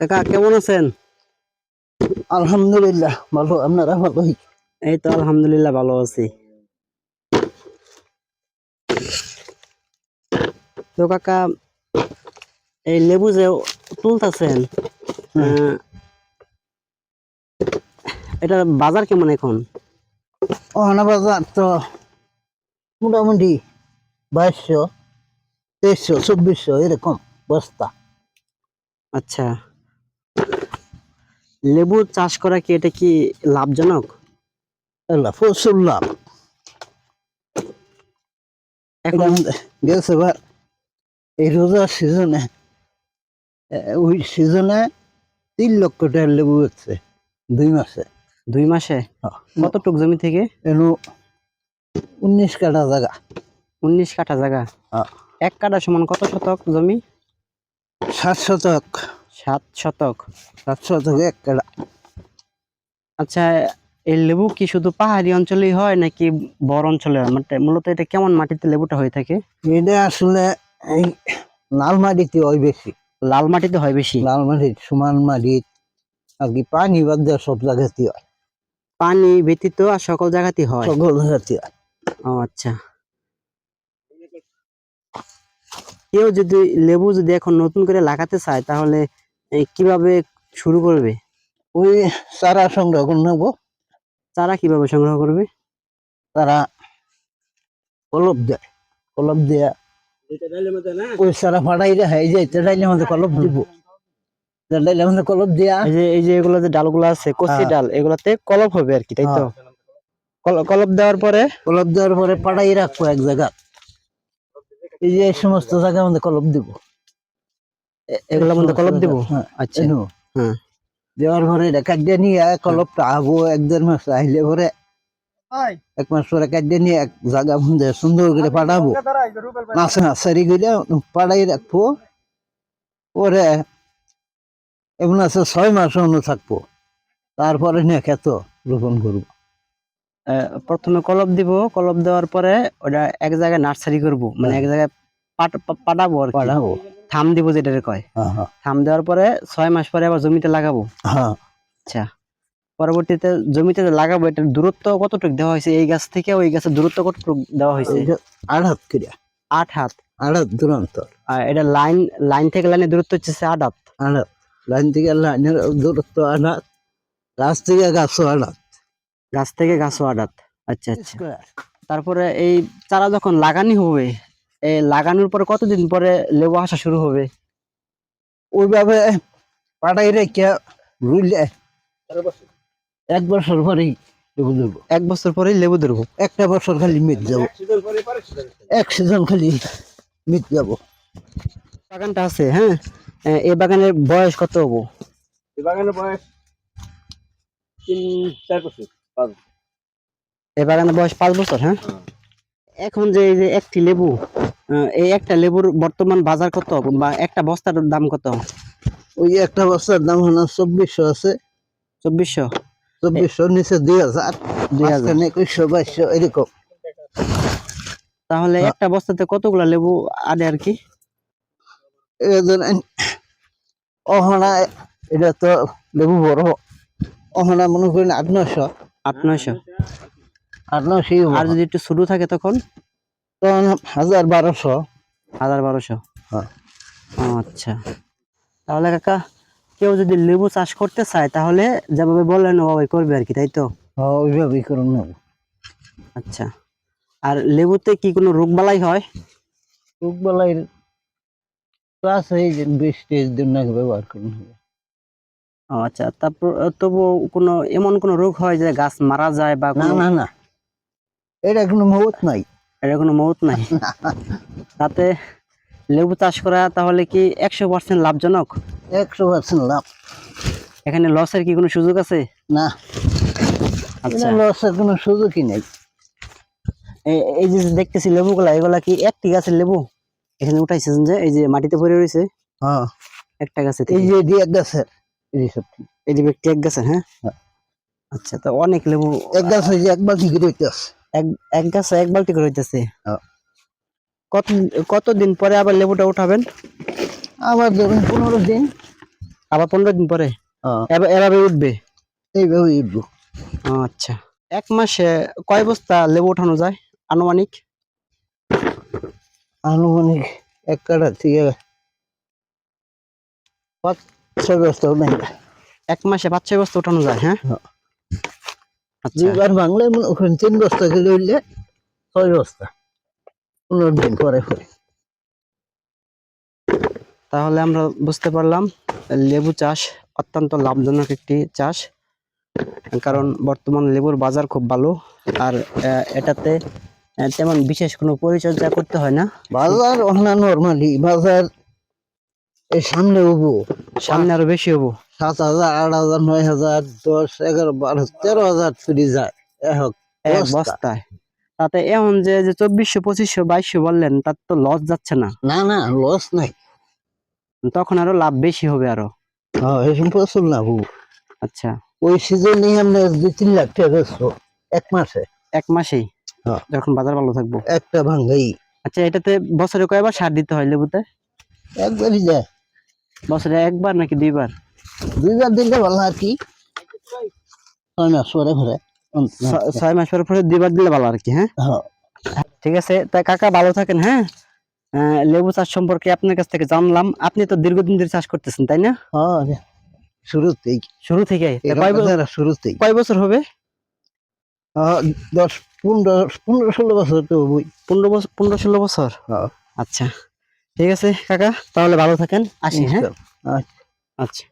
কাকা কেমন আছেন? আলহামদুলিল্লাহ ভালো। আপনারা ভালোই এই তো আলহামদুলিল্লাহ ভালো আছি। তো কাকা এই লেবু যে তুলতেছেন এটা বাজার কেমন এখন? ওখানে বাজার তো মোটামুটি বাইশশো তেইশশো চব্বিশশো এরকম বস্তা। আচ্ছা। লেবু চাষ করা কি এটা কি লাভজনক? প্রচুর লাভ। এখন গেছে বার এই রোজার সিজনে ওই সিজনে তিন লক্ষ টাকার লেবু হচ্ছে দুই মাসে। দুই মাসে? কতটুক জমি থেকে? এনু উনিশ কাটা জায়গা উনিশ কাঠা জায়গা হ্যাঁ। এক কাঠা সমান কত শতক জমি? সাত শতক। সাত শতক। সাত শতক এক আচ্ছা এই লেবু কি শুধু পাহাড়ি অঞ্চলেই হয় নাকি বড় অঞ্চলে হয়? মানে মূলত এটা কেমন মাটিতে লেবুটা হয়ে থাকে? এটা আসলে এই লাল মাটিতে হয় বেশি। লাল মাটিতে হয় বেশি? লাল মাটির সমান মাটি আর কি পানি বাদ দেওয়া সব জায়গাতে হয়। পানি ব্যতীত আর সকল জায়গাতেই হয়? সকল জায়গাতে হয়। ও আচ্ছা। কেউ যদি লেবু যদি এখন নতুন করে লাগাতে চায় তাহলে কীভাবে শুরু করবে? ওই চারা সংগ্রহ করে নেব। চারা কীভাবে সংগ্রহ করবে? তারা কলপ দেয় কলপ দেয়া ওই চারা ফাটাই রেখে এই যে ডাইলে আমাদের কলপ দিব। ডাইলে আমাদের কলপ দেয়া এই যে এই যে এগুলো যে ডালগুলো আছে কচি হ্যাঁ। ডাল এগুলাতে কলপ হবে আর কি তাই তো? কল- কলপ দেওয়ার পরে? কলপ দেওয়ার পরে ফাটাই রাখব এক জায়গা। এই যে এই সমস্ত জায়গায় আমাদের কলপ দিব। এ- এগুলোর মধ্যে কলপ দিব? হ্যাঁ আচ্ছা। হ্যাঁ। দেওয়ার পরে এটা কাটিয়ে নিয়ে কলপটা আবো এক দেড় মাস আইলে পরে এক মাস পরে কাটিয়ে নিয়ে এক জায়গা মধ্যে সুন্দর করে পাঠাবো। নাচে নাচারি গেলে পাড়াই রাখব। পরে এমন আছে ছয় মাস অন্য থাকব। তারপরে নিয়ে খেত রোপণ করব। আহ, প্রথমে কলপ দিব। কলপ দেওয়ার পরে ওটা এক জায়গায় নার্সারি করব। মানে এক জায়গায় পাট- পাঠাবো আর পাঠাবো। থাম দিব যেটারে কয়। থাম দেওয়ার পরে ছয় মাস পরে আবার জমিতে লাগাবো। আচ্ছা পরবর্তীতে জমিতে লাগাবো এটার দূরত্ব কতটুকু দেওয়া হয়েছে? এই গাছ থেকে ওই গাছের দূরত্ব কতটুকু দেওয়া হয়েছে? আড়াত করে আট হাত আড়াত দূরান্তর। আর এটা লাইন লাইন থেকে লাইনের দূরত্ব হচ্ছে আট হাত। আড়াত লাইন থেকে লাইনের দূরত্ব আড়াত গাছ থেকে গাছও আড়াত গাছ থেকে গাছও আট হাত। আচ্ছা আচ্ছা। তারপরে এই চারা যখন লাগানি হবে লাগানোর পরে কতদিন পরে লেবু আসা শুরু হবে? ওইভাবে পাটাই রেখে রুইলে এক বছর পরেই লেবু ধরবো। এক বছর পরেই লেবু ধরবো। একটা বছর খালি মিট যাব। এক সিজন খালি মিট যাব। বাগানটা আছে হ্যাঁ? এ, এই বাগানের বয়স কত হব? বাগানের বয়স তিন চার বছর পাঁচ এই বাগানের বয়স পাঁচ বছর হ্যাঁ। এখন যে এই যে একটি লেবু এই একটা লেবুর বর্তমান বাজার কত বা একটা বস্তার দাম কত? ওই একটা বস্তার দাম হলো চব্বিশশো আছে। চব্বিশশো? চব্বিশশো নিচে দুই হাজার দুই হাজার। একুশশো বাইশশো এরকম। তাহলে হ্যাঁ। একটা বস্তাতে কতগুলা লেবু আনে আর কি? অহনা এটা তো লেবু বড়। অহনা মনে করেন আট নশো আট নয়শো। আট নশো আর যদি একটু ছোট থাকে তখন? তখন হাজার বারোশো। হাজার বারোশো? হ্যাঁ। আচ্ছা। তাহলে কাকা কেউ যদি লেবু চাষ করতে চায় তাহলে যেভাবে বললেন ওভাবে করবে আর কি তাই তো? হ্যাঁ ওইভাবেই করুন আচ্ছা। আর লেবুতে কি কোনো রোগ বালাই হয়? রোগবালাই তো আছে এই যে বিশ ত্রিশ দিন নাকি ব্যবহার করুন। হবে ও আচ্ছা। তারপর তবু কোনো এমন কোনো রোগ হয় যে গাছ মারা যায় বা না না না। এটা কোনো মহৎ নাই। এটা কোনো মৌত নাই। তাতে লেবু চাষ করা তাহলে কি একশো পার্সেন্ট লাভজনক? একশো পার্সেন্ট লাভ। এখানে লসের কি কোনো সুযোগ আছে? না। আচ্ছা। লসের কোনো সুযোগই নেই। এই যে দেখতেছি লেবুগুলা এগুলা কি একটি গাছের লেবু? এখানে উঠাইছেন যে এই যে মাটিতে পড়ে রয়েছে। হ্যাঁ। একটা গাছে এই যে দিয়ে গাছের। এই যে এই যে ব্যক্তি এক গাছের হ্যাঁ? হ্যাঁ। আচ্ছা তো অনেক লেবু এক গাছ এই যে এক বালতি করে হইতেছে এক এক গাছে এক বালতি করে হইতেছে। কত কতদিন পরে আবার লেবুটা উঠাবেন? আবার ধরুন পনেরো দিন। আবার পনেরো দিন পরে? এভাবে উঠবে? এইভাবে ও, আচ্ছা। এক মাসে কয় বস্তা লেবু উঠানো যায় আনুমানিক? আনুমানিক এক কাটা থেকে পাঁচ ছয় বস্তা এক মাসে পাঁচ ছয় বস্তা উঠানো যায় হ্যাঁ? দুইবার বাংলায় মনে করেন তিন বস্তা করে উঠলে ছয় বস্তা। পনেরো দিন পরে পরে তাহলে আমরা বুঝতে পারলাম লেবু চাষ অত্যন্ত লাভজনক একটি চাষ কারণ বর্তমান লেবুর বাজার খুব ভালো আর এটাতে তেমন বিশেষ কোনো পরিচর্যা করতে হয় না। বাজার ওখানে নর্মালি বাজার এই সামনে উবু। সামনে আরও বেশি হব সাত হাজার আট হাজার নয় হাজার দশ এগারো বারো তেরো হাজার চুরি যায়। এক বস্তায়। তাতে এখন যে যে চব্বিশশো পঁচিশশো বাইশশো বললেন তার তো লস যাচ্ছে না। না না লস নাই। তখন আরও লাভ বেশি হবে আরও। হ্যাঁ এরকম প্রচুর লাভ হব। আচ্ছা। ওই সিজনে আমরা দুই তিন লাখ টাকা বেচবো এক মাসে। এক মাসেই? হ্যাঁ। যখন বাজার ভালো থাকব। একটা ভাঙ্গাই আচ্ছা এটাতে বছরে কয়বার সার দিতে হয় লেবুতে? একবারই যায়। বছরে একবার নাকি দুইবার? দুইবার দিলে ভালো আর কি। ছয় মাস পরে পরে ছয় মাস পরে পরে দুইবার দিলে ভালো আর কি হ্যাঁ? হ্যাঁ ঠিক আছে তাই কাকা ভালো থাকেন হ্যাঁ? লেবু চাষ সম্পর্কে আপনার কাছ থেকে জানলাম। আপনি তো দীর্ঘদিন ধরে চাষ করতেছেন তাই না? হ্যাঁ শুরুতেই শুরু থেকে তা এরকম কয় বছর হবে? হ্যাঁ, দশ পনেরো পনেরো ষোলো বছর তো পনেরো বছর পনেরো ষোলো বছর? হ্যাঁ আচ্ছা। ঠিক আছে কাকা। তাহলে ভালো থাকেন। আসি হ্যাঁ? আচ্ছা।